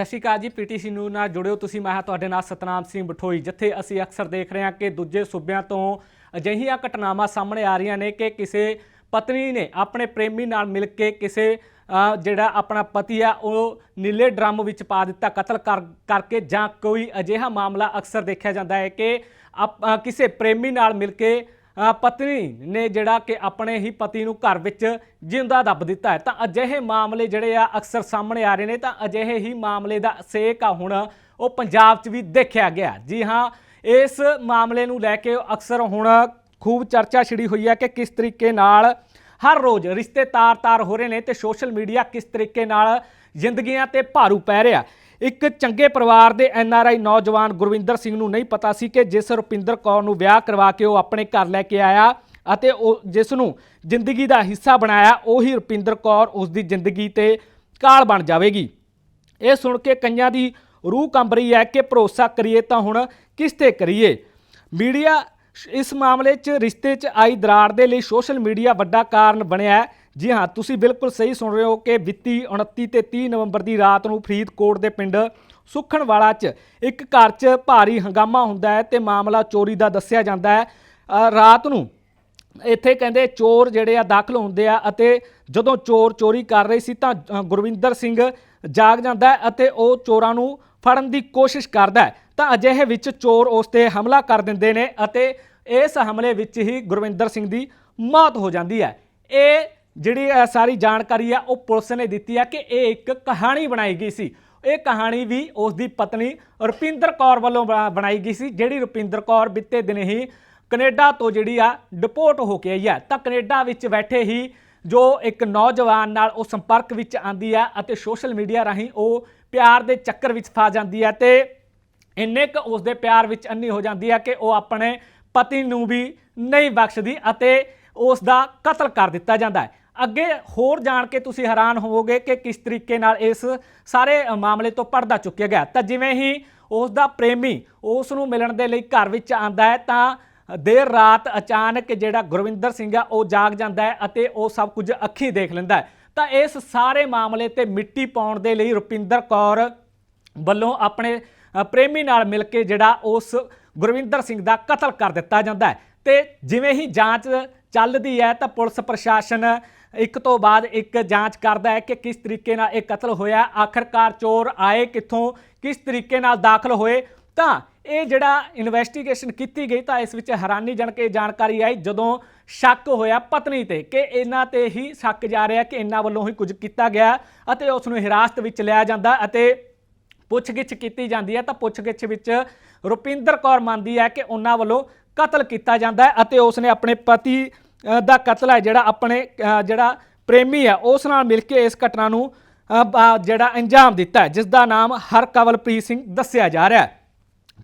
ਸਤਿ ਸ਼੍ਰੀ ਅਕਾਲ ਜੀ PTC news ਨਾਲ ਜੁੜਿਓ ਤੁਸੀਂ, ਮੈਂ ਹਾਂ ਤੁਹਾਡੇ ਨਾਲ ਸਤਨਾਮ ਸਿੰਘ ਬਠੋਈ, ਜਿੱਥੇ ਅਸੀਂ ਅਕਸਰ ਦੇਖ ਰਹੇ ਹਾਂ ਕਿ ਦੂਜੇ ਸੂਬਿਆਂ ਤੋਂ ਅਜਿਹੀਆਂ ਘਟਨਾਵਾਂ ਸਾਹਮਣੇ ਆ ਰਹੀਆਂ ਨੇ ਕਿ ਕਿਸੇ ਪਤਨੀ ਨੇ ਆਪਣੇ ਪ੍ਰੇਮੀ ਨਾਲ ਮਿਲ ਕੇ ਕਿਸੇ ਜਿਹੜਾ ਆਪਣਾ ਪਤੀ ਆ, ਉਹ ਨੀਲੇ ਡਰਮ ਵਿੱਚ ਪਾ ਦਿੱਤਾ ਕਤਲ ਕਰ, ਕਰਕੇ ਜਾਂ ਕੋਈ ਅਜਿਹਾ ਮਾਮਲਾ ਅਕਸਰ ਦੇਖਿਆ ਜਾਂਦਾ ਹੈ ਕਿ ਆਪ- ਕਿਸੇ ਪ੍ਰੇਮੀ ਨਾਲ ਮਿਲ ਕੇ ਪਤਨੀ ਨੇ ਜਿਹੜਾ ਕਿ ਆਪਣੇ ਹੀ ਪਤੀ ਨੂੰ ਘਰ ਵਿੱਚ ਜਿੰਦਾ ਦੱਬ ਦਿੱਤਾ ਹੈ। ਤਾਂ ਅਜਿਹੇ ਮਾਮਲੇ ਜਿਹੜੇ ਆ ਅਕਸਰ ਸਾਹਮਣੇ ਆ ਰਹੇ ਨੇ। ਤਾਂ ਅਜਿਹੇ ਹੀ ਮਾਮਲੇ ਦਾ ਸੇਕ ਆ ਹੁਣ ਉਹ ਪੰਜਾਬ 'ਚ ਵੀ ਦੇਖਿਆ ਗਿਆ। ਜੀ ਹਾਂ, ਇਸ ਮਾਮਲੇ ਨੂੰ ਲੈ ਕੇ ਅਕਸਰ ਹੁਣ ਖੂਬ ਚਰਚਾ ਛਿੜੀ ਹੋਈ ਹੈ ਕਿ ਕਿਸ ਤਰੀਕੇ ਨਾਲ ਹਰ ਰੋਜ਼ ਰਿਸ਼ਤੇ ਤਾਰ-ਤਾਰ ਹੋ ਰਹੇ ਨੇ ਤੇ ਸੋਸ਼ਲ ਮੀਡੀਆ ਕਿਸ ਤਰੀਕੇ ਨਾਲ ਜ਼ਿੰਦਗੀਆਂ ਤੇ ਭਾਰੂ ਪੈ ਰਿਹਾ। ਇੱਕ ਚੰਗੇ ਪਰਿਵਾਰ ਦੇ ਐਨ ਆਰ ਆਈ ਨੌਜਵਾਨ ਗੁਰਵਿੰਦਰ ਸਿੰਘ ਨੂੰ ਨਹੀਂ ਪਤਾ ਸੀ ਕਿ ਜਿਸ ਰੁਪਿੰਦਰ ਕੌਰ ਨੂੰ ਵਿਆਹ ਕਰਵਾ ਕੇ ਉਹ ਆਪਣੇ ਘਰ ਲੈ ਕੇ ਆਇਆ ਅਤੇ ਉਹ ਜਿਸ ਨੂੰ ਜ਼ਿੰਦਗੀ ਦਾ ਹਿੱਸਾ ਬਣਾਇਆ, ਉਹੀ ਰੁਪਿੰਦਰ ਕੌਰ ਉਸ ਦੀ ਜ਼ਿੰਦਗੀ ਤੇ ਕਾਲ ਬਣ ਜਾਵੇਗੀ। ਇਹ ਸੁਣ ਕੇ ਕਈਆਂ ਦੀ ਰੂਹ ਕੰਬ ਰਹੀ ਹੈ ਕਿ ਭਰੋਸਾ ਕਰੀਏ ਤਾਂ ਹੁਣ ਕਿਸ ਤੇ ਕਰੀਏ? ਮੀਡੀਆ ਇਸ ਮਾਮਲੇ 'ਚ ਰਿਸ਼ਤੇ 'ਚ ਆਈ ਦਰਾੜ ਦੇ ਲਈ ਸੋਸ਼ਲ ਮੀਡੀਆ ਵੱਡਾ ਕਾਰਨ ਬਣਿਆ ਹੈ। ਜੀ ਹਾਂ, ਤੁਸੀਂ ਬਿਲਕੁਲ ਸਹੀ ਸੁਣ ਰਹੇ ਹੋ ਕਿ ਵਿੱਤੀ 29 ਤੇ 30 ਨਵੰਬਰ ਦੀ ਰਾਤ ਨੂੰ ਫਰੀਦਕੋਟ ਦੇ ਪਿੰਡ ਸੁਖਣਵਾਲਾ 'ਚ ਇੱਕ ਘਰ 'ਚ ਭਾਰੀ ਹੰਗਾਮਾ ਹੁੰਦਾ ਹੈ ਤੇ ਮਾਮਲਾ ਚੋਰੀ ਦਾ ਦੱਸਿਆ ਜਾਂਦਾ ਹੈ। ਰਾਤ ਨੂੰ ਇੱਥੇ ਕਹਿੰਦੇ ਚੋਰ ਜਿਹੜੇ ਆ ਦਾਖਲ ਹੁੰਦੇ ਆ ਅਤੇ ਜਦੋਂ ਚੋਰ ਚੋਰੀ ਕਰ ਰਹੇ ਸੀ ਤਾਂ ਗੁਰਵਿੰਦਰ ਸਿੰਘ ਜਾਗ ਜਾਂਦਾ ਅਤੇ ਉਹ ਚੋਰਾਂ ਨੂੰ ਫੜਨ ਦੀ ਕੋਸ਼ਿਸ਼ ਕਰਦਾ ਹੈ। ਤਾਂ ਅਜਿਹੇ ਵਿੱਚ ਚੋਰ ਉਸ ਤੇ ਹਮਲਾ ਕਰ ਦਿੰਦੇ ਨੇ ਅਤੇ ਇਸ ਹਮਲੇ ਵਿੱਚ ਹੀ ਗੁਰਵਿੰਦਰ ਸਿੰਘ ਦੀ ਮੌਤ ਹੋ ਜਾਂਦੀ ਹੈ। ਇਹ ਜਿਹੜੀ ਅ, ਸਾਰੀ ਜਾਣਕਾਰੀ ਆ ਉਹ ਪੁਲਿਸ ਨੇ ਦਿੱਤੀ ਆ ਕਿ ਇਹ ਇੱਕ ਕਹਾਣੀ ਬਣਾਈ ਗਈ ਸੀ। ਇਹ ਕਹਾਣੀ ਵੀ ਉਸ ਦੀ ਪਤਨੀ ਰੁਪਿੰਦਰ ਕੌਰ ਵੱਲੋਂ ਬਣਾ- ਬਣਾਈ ਗਈ ਸੀ ਜਿਹੜੀ ਰੁਪਿੰਦਰ ਕੌਰ ਬਿੱਤੇ ਦਿਨ ਹੀ ਕੈਨੇਡਾ ਤੋਂ ਜਿਹੜੀ ਆ ਡਿਪੋਰਟ ਹੋ ਕੇ ਆਈ ਹੈ ਤਾਂ ਕੈਨੇਡਾ ਵਿੱਚ ਬੈਠੇ ਹੀ ਜੋ ਇੱਕ ਨੌਜਵਾਨ ਨਾਲ ਉਹ ਸੰਪਰਕ ਵਿੱਚ ਆਂਦੀ ਆ ਅਤੇ ਸੋਸ਼ਲ ਮੀਡੀਆ ਰਾਹੀਂ ਉਹ ਪਿਆਰ ਦੇ ਚੱਕਰ ਵਿੱਚ ਫਾ ਜਾਂਦੀ ਹੈ ਤੇ ਇੰਨੇ ਕੁ ਉਸ ਦੇ ਪਿਆਰ ਵਿੱਚ ਅੰਨੀ ਹੋ ਜਾਂਦੀ ਹੈ ਕਿ ਉਹ ਆਪਣੇ ਪਤੀ ਨੂੰ ਵੀ ਨਹੀਂ ਬਖਸ਼ਦੀ ਅਤੇ ਉਸ ਦਾ ਕਤਲ ਕਰ ਦਿੱਤਾ ਜਾਂਦਾ ਹੈ। ਅੱਗੇ ਹੋਰ ਜਾਣ ਕੇ ਤੁਸੀਂ ਹੈਰਾਨ ਹੋਵੋਗੇ ਕਿ ਕਿਸ ਤਰੀਕੇ ਨਾਲ ਇਸ ਸਾਰੇ ਮਾਮਲੇ ਤੋਂ ਪਰਦਾ ਚੁੱਕਿਆ ਗਿਆ। ਤਾਂ ਜਿਵੇਂ ਹੀ ਉਸ ਦਾ ਪ੍ਰੇਮੀ ਉਸ ਨੂੰ ਮਿਲਣ ਦੇ ਲਈ ਘਰ ਵਿੱਚ ਆਂਦਾ ਹੈ, ਤਾਂ ਦੇਰ ਰਾਤ ਅਚਾਨਕ ਜਿਹੜਾ ਗੁਰਵਿੰਦਰ ਸਿੰਘ ਆ, ਉਹ ਜਾਗ ਜਾਂਦਾ ਹੈ ਅਤੇ ਉਹ ਸਭ ਕੁਝ ਅੱਖੀਂ ਦੇਖ ਲੈਂਦਾ ਹੈ। ਤਾਂ ਇਸ ਸਾਰੇ ਮਾਮਲੇ ਤੇ ਮਿੱਟੀ ਪਾਉਣ ਦੇ ਲਈ ਰੁਪਿੰਦਰ ਕੌਰ ਵੱਲੋਂ ਆਪਣੇ ਪ੍ਰੇਮੀ ਨਾਲ ਮਿਲ ਕੇ ਜਿਹੜਾ ਉਸ ਗੁਰਵਿੰਦਰ ਸਿੰਘ ਦਾ ਕਤਲ ਕਰ ਦਿੱਤਾ ਜਾਂਦਾ ਹੈ। ਤੇ ਜਿਵੇਂ ਹੀ ਜਾਂਚ ਚੱਲਦੀ ਹੈ, ਤਾਂ ਪੁਲਿਸ ਪ੍ਰਸ਼ਾਸਨ ਇੱਕ ਤੋਂ ਬਾਅਦ ਇੱਕ ਜਾਂਚ ਕਰਦਾ ਹੈ ਕਿ ਕਿਸ ਤਰੀਕੇ ਨਾਲ ਇਹ ਕਤਲ ਹੋਇਆ, ਆਖਰਕਾਰ ਚੋਰ ਆਏ ਕਿੱਥੋਂ, ਕਿਸ ਤਰੀਕੇ ਨਾਲ ਦਾਖਲ ਹੋਏ। ਤਾਂ ਇਹ ਜਿਹੜਾ ਇਨਵੈਸਟੀਗੇਸ਼ਨ ਕੀਤੀ ਗਈ ਤਾਂ ਇਸ ਵਿੱਚ ਹੈਰਾਨੀਜਨਕ ਇਹ ਜਾਣਕਾਰੀ ਆਈ, ਜਦੋਂ ਸ਼ੱਕ ਹੋਇਆ ਪਤਨੀ ਤੇ ਕਿ ਇਹਨਾਂ ਤੇ ਹੀ ਸ਼ੱਕ ਜਾ ਰਿਹਾ ਕਿ ਇਹਨਾਂ ਵੱਲੋਂ ਹੀ ਕੁਝ ਕੀਤਾ ਗਿਆ ਅਤੇ ਉਸ ਨੂੰ ਹਿਰਾਸਤ ਵਿੱਚ ਲਿਆ ਜਾਂਦਾ ਅਤੇ ਪੁੱਛਗਿੱਛ ਕੀਤੀ ਜਾਂਦੀ ਹੈ। ਤਾਂ ਪੁੱਛਗਿੱਛ ਵਿੱਚ ਰੁਪਿੰਦਰ ਕੌਰ ਮੰਨਦੀ ਹੈ ਕਿ ਉਹਨਾਂ ਵੱਲੋਂ ਕਤਲ ਕੀਤਾ ਜਾਂਦਾ ਹੈ ਅਤੇ ਉਸਨੇ ਆਪਣੇ ਪਤੀ ਦਾ ਕਤਲ ਹੈ ਜਿਹੜਾ ਆਪਣੇ ਜਿਹੜਾ ਪ੍ਰੇਮੀ ਹੈ, ਉਸ ਨਾਲ ਮਿਲ ਕੇ ਇਸ ਘਟਨਾ ਨੂੰ ਜਿਹੜਾ ਅੰਜਾਮ ਦਿੱਤਾ ਜਿਸ ਦਾ ਨਾਮ ਹਰਕਵਲਪ੍ਰੀਤ ਸਿੰਘ ਦੱਸਿਆ ਜਾ ਰਿਹਾ ਹੈ।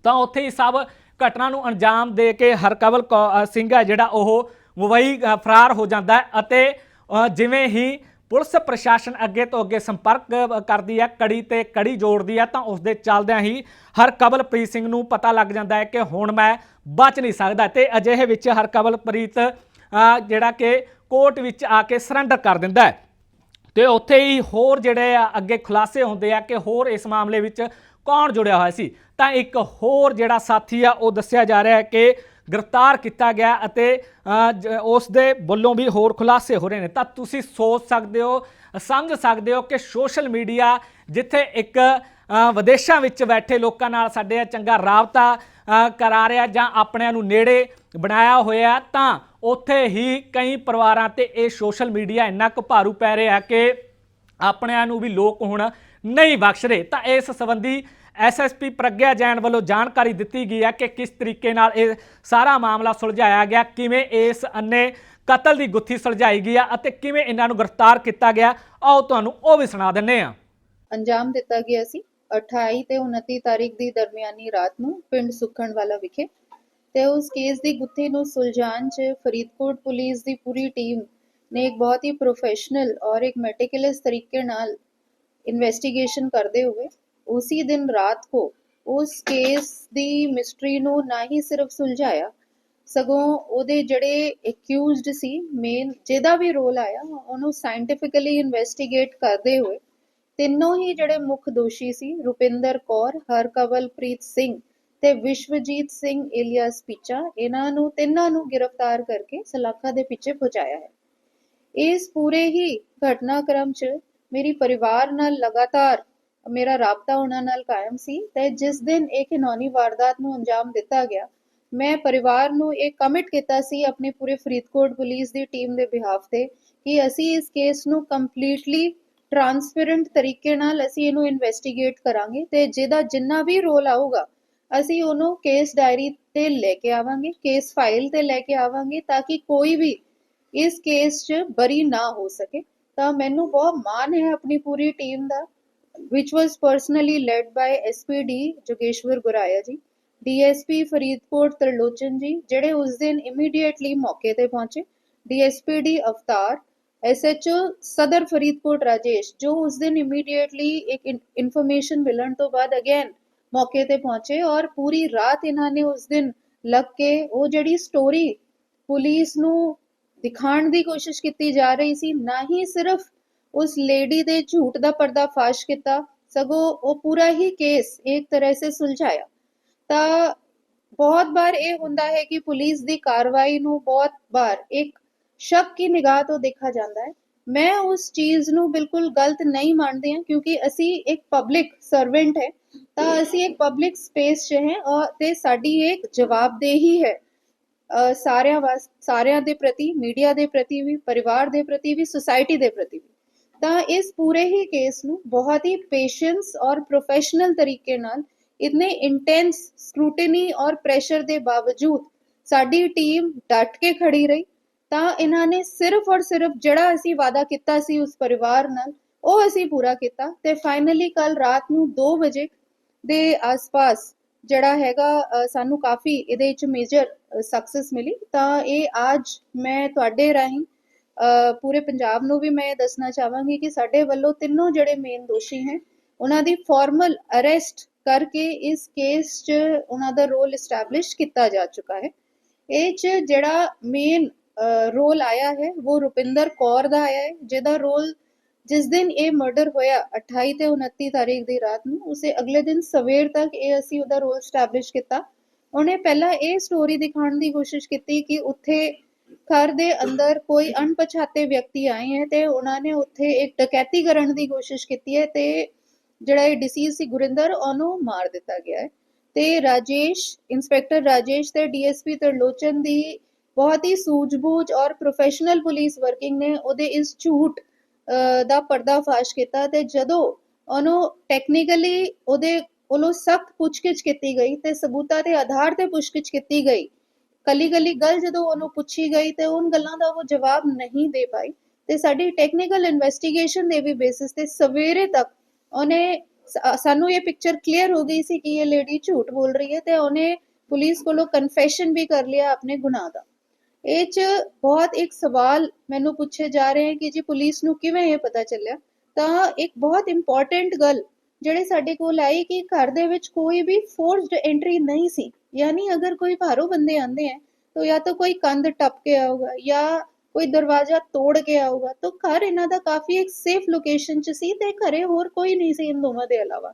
ਤਾਂ ਉੱਥੇ ਹੀ ਸਭ ਘਟਨਾ ਨੂੰ ਅੰਜਾਮ ਦੇ ਕੇ ਹਰਕਵਲ ਕੌ- ਸਿੰਘ ਹੈ ਜਿਹੜਾ ਉਹ ਮੁੰਬਈ ਫਰਾਰ ਹੋ ਜਾਂਦਾ ਹੈ ਅਤੇ ਜਿਵੇਂ ਹੀ ਪੁਲਿਸ ਪ੍ਰਸ਼ਾਸਨ ਅੱਗੇ ਤੋਂ ਅੱਗੇ ਸੰਪਰਕ ਕਰਦੀ ਹੈ, ਕੜੀ ਤੇ ਕੜੀ ਜੋੜਦੀ ਹੈ, ਤਾਂ ਉਸ ਦੇ ਚੱਲਦਿਆਂ ਹੀ ਹਰਕਵਲਪ੍ਰੀਤ ਸਿੰਘ ਨੂੰ ਪਤਾ ਲੱਗ ਜਾਂਦਾ ਹੈ ਕਿ ਹੁਣ ਮੈਂ ਬਚ ਨਹੀਂ ਸਕਦਾ। ਤੇ ਅਜਿਹੇ ਵਿੱਚ ਹਰਕਵਲਪ੍ਰੀਤ ਜਿਹੜਾ ਕਿ ਕੋਰਟ ਵਿੱਚ ਆ ਕੇ ਸਰੈਂਡਰ ਕਰ ਦਿੰਦਾ ਹੈ। ਤੇ ਉੱਥੇ ਹੀ ਹੋਰ ਜਿਹੜੇ ਆ, ਅੱਗੇ ਖੁਲਾਸੇ ਹੁੰਦੇ ਆ ਕਿ ਹੋਰ ਇਸ ਮਾਮਲੇ ਵਿੱਚ ਕੌਣ ਜੁੜਿਆ ਹੋਇਆ ਸੀ। ਤਾਂ ਇੱਕ ਹੋਰ ਜਿਹੜਾ ਸਾਥੀ ਆ, ਉਹ ਦੱਸਿਆ ਜਾ ਰਿਹਾ ਹੈ ਕਿ ਗ੍ਰਿਫਤਾਰ ਕੀਤਾ ਗਿਆ ਅਤੇ ਜ- ਉਸ ਦੇ ਵੱਲੋਂ ਵੀ ਹੋਰ ਖੁਲਾਸੇ ਹੋ ਰਹੇ ਨੇ। ਤਾਂ ਤੁਸੀਂ ਸੋਚ ਸਕਦੇ ਹੋ, ਸਮਝ ਸਕਦੇ ਹੋ ਕਿ ਸੋਸ਼ਲ ਮੀਡੀਆ ਜਿੱਥੇ ਇੱਕ ਵਿਦੇਸ਼ਾਂ ਵਿੱਚ ਬੈਠੇ ਲੋਕਾਂ ਨਾਲ ਸਾਡੇ ਚੰਗਾ ਰਾਬਤਾ ਕਰਾ ਰਿਹਾ ਜਾਂ ਆਪਣਿਆਂ ਨੂੰ ਨੇੜੇ ਬਣਾਇਆ ਹੋਇਆ ਤਾਂ ਉੱਥੇ ਹੀ ਕਈ ਪਰਿਵਾਰਾਂ ਤੇ ਇਹ ਸੋਸ਼ਲ ਮੀਡੀਆ ਇੰਨਾ ਕੁ ਭਾਰੂ ਪੈ ਰਿਹਾ ਕਿ ਆਪਣਿਆਂ ਨੂੰ ਵੀ ਲੋਕ ਹੁਣ ਨਹੀਂ ਬਖਸ਼ ਰਹੇ। ਤਾਂ ਇਸ ਸੰਬੰਧੀ ਐਸਐਸਪੀ ਪ੍ਰਗਿਆ ਜੈਨ ਵੱਲੋਂ ਜਾਣਕਾਰੀ ਦਿੱਤੀ ਗਈ ਹੈ ਕਿ ਕਿਸ ਤਰੀਕੇ ਨਾਲ ਇਹ ਸਾਰਾ ਮਾਮਲਾ ਸੁਲਝਾਇਆ ਗਿਆ, ਕਿਵੇਂ ਇਸ ਅੰਨੇ ਕਤਲ ਦੀ ਗੁੱਥੀ ਸੁਲਝਾਈ ਗਈ ਆ ਅਤੇ ਕਿਵੇਂ ਇਹਨਾਂ ਨੂੰ ਗ੍ਰਿਫਤਾਰ ਕੀਤਾ ਗਿਆ। ਆਓ ਤੁਹਾਨੂੰ ਉਹ ਵੀ ਸੁਣਾ ਦਿੰਨੇ ਆ ਅੰਜਾਮ ਦਿੱਤਾ ਗਿਆ ਸੀ। 28 ਤੇ 29 ਤਾਰੀਖ ਦੀ ਦਰਮਿਆਨੀ ਰਾਤ ਨੂੰ ਪਿੰਡ ਸੁਖਣਵਾਲਾ ਵਿਖੇ ਤੇ ਉਸ ਕੇਸ ਦੀ ਗੁੱਥੀ ਨੂੰ ਸੁਲਝਾਉਣ 'ਚ ਫਰੀਦਕੋਟ ਪੁਲਿਸ ਦੀ ਪੂਰੀ ਟੀਮ ਨੇ ਇੱਕ ਬਹੁਤ ਹੀ ਪ੍ਰੋਫੈਸ਼ਨਲ ਔਰ ਇੱਕ ਮੈਟੀਕੂਲਸ ਤਰੀਕੇ ਨਾਲ ਇਨਵੈਸਟੀਗੇਸ਼ਨ ਕਰਦੇ ਹੋਏ ਉਸੇ ਦਿਨ ਰਾਤ ਕੋ ਉਸ ਕੇਸ ਦੀ ਮਿਸਟਰੀ ਨੂੰ ਨਾ ਹੀ ਸਿਰਫ ਸੁਲਝਾਇਆ, ਸਗੋਂ ਉਹਦੇ ਜਿਹੜੇ ਐਕਿਊਜ਼ਡ ਸੀ ਮੇਨ ਜਿਹਦਾ ਵੀ ਰੋਲ ਆਇਆ, ਉਹਨੂੰ ਸਾਇੰਟੀਫਿਕਲੀ ਇਨਵੈਸਟੀਗੇਟ ਕਰਦੇ ਹੋਏ ਤਿੰਨੋਂ ਹੀ ਜਿਹੜੇ ਮੁੱਖ ਦੋਸ਼ੀ ਸੀ ਰੁਪਿੰਦਰ ਕੌਰ, ਹਰਕਵਲਪ੍ਰੀਤ ਸਿੰਘ ਤੇ ਵਿਸ਼ਵਜੀਤ ਸਿੰਘ ਇਲੀਅਸ ਪਿੱਚਾ ਇਹਨਾਂ ਨੂੰ, ਤਿੰਨਾਂ ਨੂੰ ਗ੍ਰਿਫਤਾਰ ਕਰਕੇ ਸਲਾਖਾ ਦੇ ਪਿੱਛੇ ਪਹੁੰਚਾਇਆ ਹੈ। ਇਸ ਪੂਰੇ ਹੀ ਘਟਨਾਕ੍ਰਮ 'ਚ ਮੇਰੀ ਪਰਿਵਾਰ ਨਾਲ ਲਗਾਤਾਰ ਮੇਰਾ ਰਾਬਤਾ ਉਹਨਾਂ ਨਾਲ ਕਾਇਮ ਸੀ ਤੇ ਜਿਸ ਦਿਨ ਇਹ ਘਿਨੌਨੀ ਵਾਰਦਾਤ ਨੂੰ ਅੰਜਾਮ ਦਿੱਤਾ ਗਿਆ, ਮੈਂ ਪਰਿਵਾਰ ਨੂੰ ਇਹ ਕਮਿਟ ਕੀਤਾ ਸੀ ਆਪਣੇ ਪੂਰੇ ਫਰੀਦਕੋਟ ਪੁਲਿਸ ਦੀ ਟੀਮ ਦੇ ਬਿਹਾਫ ਤੇ ਕਿ ਅਸੀਂ ਇਸ ਕੇਸ ਨੂੰ ਕੰਪਲੀਟਲੀ ਟਰਾਂਸਪੇਰੈਂਟ ਤਰੀਕੇ ਨਾਲ ਅਸੀਂ ਇਹਨੂੰ ਇਨਵੈਸਟੀਗੇਟ ਕਰਾਂਗੇ ਤੇ ਜਿਹਦਾ ਜਿੰਨਾ ਵੀ ਰੋਲ ਆਊਗਾ ਅਸੀਂ ਉਹਨੂੰ ਕੇਸ ਡਾਇਰੀ ਤੇ ਲੈ ਕੇ ਆਵਾਂਗੇ ਕੇਸ ਫਾਈਲ ਤੇ ਲੈ ਕੇ ਆਵਾਂਗੇ ਤਾਂ ਕਿ ਕੋਈ ਵੀ ਇਸ ਕੇਸ 'ਚ ਬਰੀ ਨਾ ਹੋ ਸਕੇ। ਤਾਂ ਮੈਨੂੰ ਬਹੁਤ ਮਾਣ ਹੈ ਆਪਣੀ ਪੂਰੀ ਟੀਮ ਦਾ, which was personally led by SPD Jogeshwar Guraya ji DSP Faridkot Tarlochan ਜੀ, ਜਿਹੜੇ ਉਸ ਦਿਨ ਇਮੀਡੀਏਟਲੀ ਮੌਕੇ ਤੇ ਪਹੁੰਚੇ। DSPD ਅਵਤਾਰ SHO ਸਦਰ ਫਰੀਦਕੋਟ ਰਾਜੇਸ਼, ਜੋ ਉਸ ਦਿਨ ਇਮੀਡੀਏਟਲੀ ਇੱਕ ਇਨਫੋਰਮੇਸ਼ਨ ਮਿਲਣ ਤੋਂ ਬਾਅਦ ਅਗੇਨ ਮੌਕੇ ਤੇ ਪਹੁੰਚੇ ਔਰ ਪੂਰੀ ਰਾਤ ਇਹਨਾਂ ਨੇ ਉਸ ਦਿਨ ਲੱਗ ਕੇ ਉਹ ਜਿਹੜੀ ਸਟੋਰੀ ਪੁਲਿਸ ਨੂੰ ਦਿਖਾਉਣ ਦੀ ਕੋਸ਼ਿਸ਼ ਕੀਤੀ ਜਾ ਰਹੀ ਸੀ, ਨਾ ਹੀ ਸਿਰਫ ਉਸ ਲੇਡੀ ਦੇ ਝੂਠ ਦਾ ਪਰਦਾਫਾਸ਼ ਕੀਤਾ, ਸਗੋਂ ਉਹ ਪੂਰਾ ਹੀ ਕੇਸ ਇੱਕ ਤਰ੍ਹਾਂ ਸੇ ਸੁਲਝਾਇਆ। ਤਾਂ ਬਹੁਤ ਵਾਰ ਇਹ ਹੁੰਦਾ ਹੈ ਕਿ ਪੁਲਿਸ ਦੀ ਕਾਰਵਾਈ ਨੂੰ ਬਹੁਤ ਵਾਰ ਇੱਕ ਸ਼ੱਕ ਦੀ ਨਿਗਾਹ ਤੋਂ ਦੇਖਿਆ ਜਾਂਦਾ ਹੈ। ਮੈਂ ਉਸ ਚੀਜ਼ ਨੂੰ ਬਿਲਕੁਲ ਗਲਤ ਨਹੀਂ ਮੰਨਦੀ ਹਾਂ, ਕਿਉਂਕਿ ਅਸੀਂ ਇੱਕ ਪਬਲਿਕ ਸਰਵੈਂਟ ਹੈ। ਤਾਂ ਅਸੀਂ ਇੱਕ ਪਬਲਿਕ ਸਪੇਸ 'ਚ ਹੈ ਔਰ ਤੇ ਸਾਡੀ ਇੱਕ ਜਵਾਬਦੇਹੀ ਹੈ। ਸਾਰਿਆਂ ਵਾਸ, ਸਾਰਿਆਂ ਦੇ ਪ੍ਰਤੀ ਮੀਡੀਆ ਦੇ ਪ੍ਰਤੀ ਵੀ, ਪਰਿਵਾਰ ਦੇ ਪ੍ਰਤੀ ਵੀ ਸੁਸਾਇਟੀ ਦੇ ਪ੍ਰਤੀ ਵੀ। ਤਾਂ ਇਸ ਪੂਰੇ ਹੀ ਕੇਸ ਨੂੰ ਬਹੁਤ ਹੀ ਪੇਸ਼ੈਂਸ ਔਰ ਪ੍ਰੋਫੈਸ਼ਨਲ ਤਰੀਕੇ ਨਾਲ ਇਤਨੇ ਇੰਟੈਂਸ ਸਕ੍ਰੂਟਨੀ ਔਰ ਪ੍ਰੈਸ਼ਰ ਦੇ ਬਾਵਜੂਦ ਸਾਡੀ ਟੀਮ ਡਟ ਕੇ ਖੜੀ ਰਹੀ। ਤਾਂ ਇਹਨਾਂ ਨੇ ਸਿਰਫ ਔਰ ਸਿਰਫ ਜਿਹੜਾ ਅਸੀਂ ਵਾਅਦਾ ਕੀਤਾ ਸੀ ਉਸ ਪਰਿਵਾਰ ਨਾਲ, ਉਹ ਅਸੀਂ ਪੂਰਾ ਕੀਤਾ ਤੇ ਫਾਈਨਲੀ ਕੱਲ ਰਾਤ ਨੂੰ 2 ਵਜੇ ਦੇ ਆਸ-ਪਾਸ ਜਿਹੜਾ ਹੈਗਾ ਸਾਨੂੰ ਕਾਫੀ ਇਹਦੇ ਵਿੱਚ ਮੇਜਰ ਸਕਸੈਸ ਮਿਲੀ। ਤਾਂ ਇਹ ਅੱਜ ਮੈਂ ਤੁਹਾਡੇ ਰਾਹੀਂ ਪੂਰੇ ਪੰਜਾਬ ਨੂੰ ਵੀ ਮੈਂ ਦੱਸਣਾ ਚਾਹਾਂਗੀ ਕਿ ਸਾਡੇ ਵੱਲੋਂ ਤਿੰਨੋਂ ਜਿਹੜੇ ਮੇਨ ਦੋਸ਼ੀ ਹੈ, ਉਹਨਾਂ ਦੀ ਫਾਰਮਲ ਅਰੈਸਟ ਕਰਕੇ ਇਸ ਕੇਸ 'ਚ ਉਹਨਾਂ ਦਾ ਰੋਲ ਐਸਟੈਬਲਿਸ਼ ਕੀਤਾ ਜਾ ਚੁੱਕਾ ਹੈ। ਇਹ 'ਚ ਜਿਹੜਾ ਮੇਨ ਰੋਲ ਆਇਆ ਹੈ, ਉਹ ਰੁਪਿੰਦਰ ਕੌਰ ਦਾ ਆਇਆ ਹੈ, ਜਿਹਦਾ ਰੋਲ ਜਿਸ ਦਿਨ ਇਹ ਮਰਡਰ ਹੋਇਆ 28 ਤੇ 29 ਤਾਰੀਖ ਦੀ ਰਾਤ ਨੂੰ, ਉਸੇ ਅਗਲੇ ਦਿਨ ਸਵੇਰ ਤੱਕ ਇਹ ਅਸੀਂ ਉਹਦਾ ਰੋਲ ਐਸਟੈਬਲਿਸ਼ ਕੀਤਾ। ਉਹਨੇ ਪਹਿਲਾਂ ਇਹ ਸਟੋਰੀ ਦਿਖਾਉਣ ਦੀ ਕੋਸ਼ਿਸ਼ ਕੀਤੀ ਕਿ ਉੱਥੇ ਘਰ ਦੇ ਅੰਦਰ ਕੋਈ ਅਣਪਛਾਤੇ ਵਿਅਕਤੀ ਆਏ ਹੈ ਤੇ ਉਹਨਾਂ ਨੇ ਉੱਥੇ ਇੱਕ ਡਕੈਤੀ ਕਰਨ ਦੀ ਕੋਸ਼ਿਸ਼ ਕੀਤੀ ਹੈ ਤੇ ਜਿਹੜਾ ਇਹ ਡਿਸੀਜ਼ ਸੀ ਗੁਰਿੰਦਰ, ਉਹਨੂੰ ਮਾਰ ਦਿੱਤਾ ਗਿਆ ਹੈ। ਤੇ ਰਾਜੇਸ਼ ਇੰਸਪੈਕਟਰ ਰਾਜੇਸ਼ ਤੇ ਡੀਐਸਪੀ ਤਰਲੋਚਨ ਦੀ ਬਹੁਤ ਹੀ ਸੂਝ-ਬੂਝ ਔਰ ਪ੍ਰੋਫੈਸ਼ਨਲ ਪੁਲਿਸ ਵਰਕਿੰਗ ਨੇ ਉਹਦੇ ਇਸ ਝੂਠ ਦਾ ਪਰਦਾਫਾਸ਼ ਕੀਤਾ ਤੇ ਜਦੋਂ ਉਹਨੂੰ ਟੈਕਨੀਕਲੀ ਉਹਦੇ ਕੋਲੋਂ ਸਖਤ ਪੁੱਛਗਿੱਛ ਕੀਤੀ ਗਈ ਤੇ ਸਬੂਤਾਂ ਦੇ ਆਧਾਰ ਤੇ ਪੁੱਛਗਿੱਛ ਕੀਤੀ ਗਈ, ਕੱਲੀ ਕੱਲੀ ਗੱਲ ਜਦੋਂ ਉਹਨੂੰ ਪੁੱਛੀ ਗਈ ਤੇ ਉਹਨਾਂ ਗੱਲਾਂ ਦਾ ਉਹ ਜਵਾਬ ਨਹੀਂ ਦੇ ਪਾਈ ਤੇ ਸਾਡੀ ਟੈਕਨੀਕਲ ਇਨਵੈਸਟੀਗੇਸ਼ਨ ਦੇ ਵੀ ਬੇਸਿਸ ਤੇ ਸਵੇਰੇ ਤੱਕ ਉਹਨੇ ਸਾਨੂੰ ਇਹ ਪਿਕਚਰ ਕਲੀਅਰ ਹੋ ਗਈ ਸੀ ਕਿ ਇਹ ਲੇਡੀ ਝੂਠ ਬੋਲ ਰਹੀ ਹੈ ਤੇ ਉਹਨੇ ਪੁਲਿਸ ਕੋਲੋਂ ਕਨਫੈਸ਼ਨ ਵੀ ਕਰ ਲਿਆ ਆਪਣੇ ਗੁਨਾਹ ਦਾ। ਇਹ ਚ ਬਹੁਤ ਇੱਕ ਸਵਾਲ ਮੈਨੂੰ ਪੁੱਛੇ ਜਾ ਰਹੇ ਹਨ ਕਿ ਜੀ ਪੁਲਿਸ ਨੂੰ ਕਿਵੇਂ ਇਹ ਪਤਾ ਚੱਲਿਆ, ਤਾਂ ਇੱਕ ਬਹੁਤ ਇੰਪੋਰਟੈਂਟ ਗੱਲ ਜਿਹੜੇ ਸਾਡੇ ਕੋਲ ਆਈ ਕਿ ਘਰ ਦੇ ਵਿੱਚ ਕੋਈ ਵੀ ਫੋਰਸਡ ਐਂਟਰੀ ਨਹੀਂ ਸੀ। ਯਾਨੀ ਅਗਰ ਕੋਈ ਬਾਹਰੋਂ ਬੰਦੇ ਆਂਦੇ ਹੈ, ਤਾਂ ਜਾਂ ਤਾਂ ਕੋਈ ਕੰਧ ਟੱਪ ਕੇ ਆਊਗਾ ਜਾਂ ਕੋਈ ਦਰਵਾਜ਼ਾ ਤੋੜ ਕੇ ਆਊਗਾ, ਤਾਂ ਘਰ ਇਹਨਾਂ ਦਾ ਕਾਫੀ ਇੱਕ ਸੇਫ ਲੋਕੇਸ਼ਨ 'ਚ ਸੀ ਤੇ ਘਰੇ ਹੋਰ ਕੋਈ ਨਹੀਂ ਸੀ ਇਨ ਦੋਵਾਂ ਦੇ ਇਲਾਵਾ।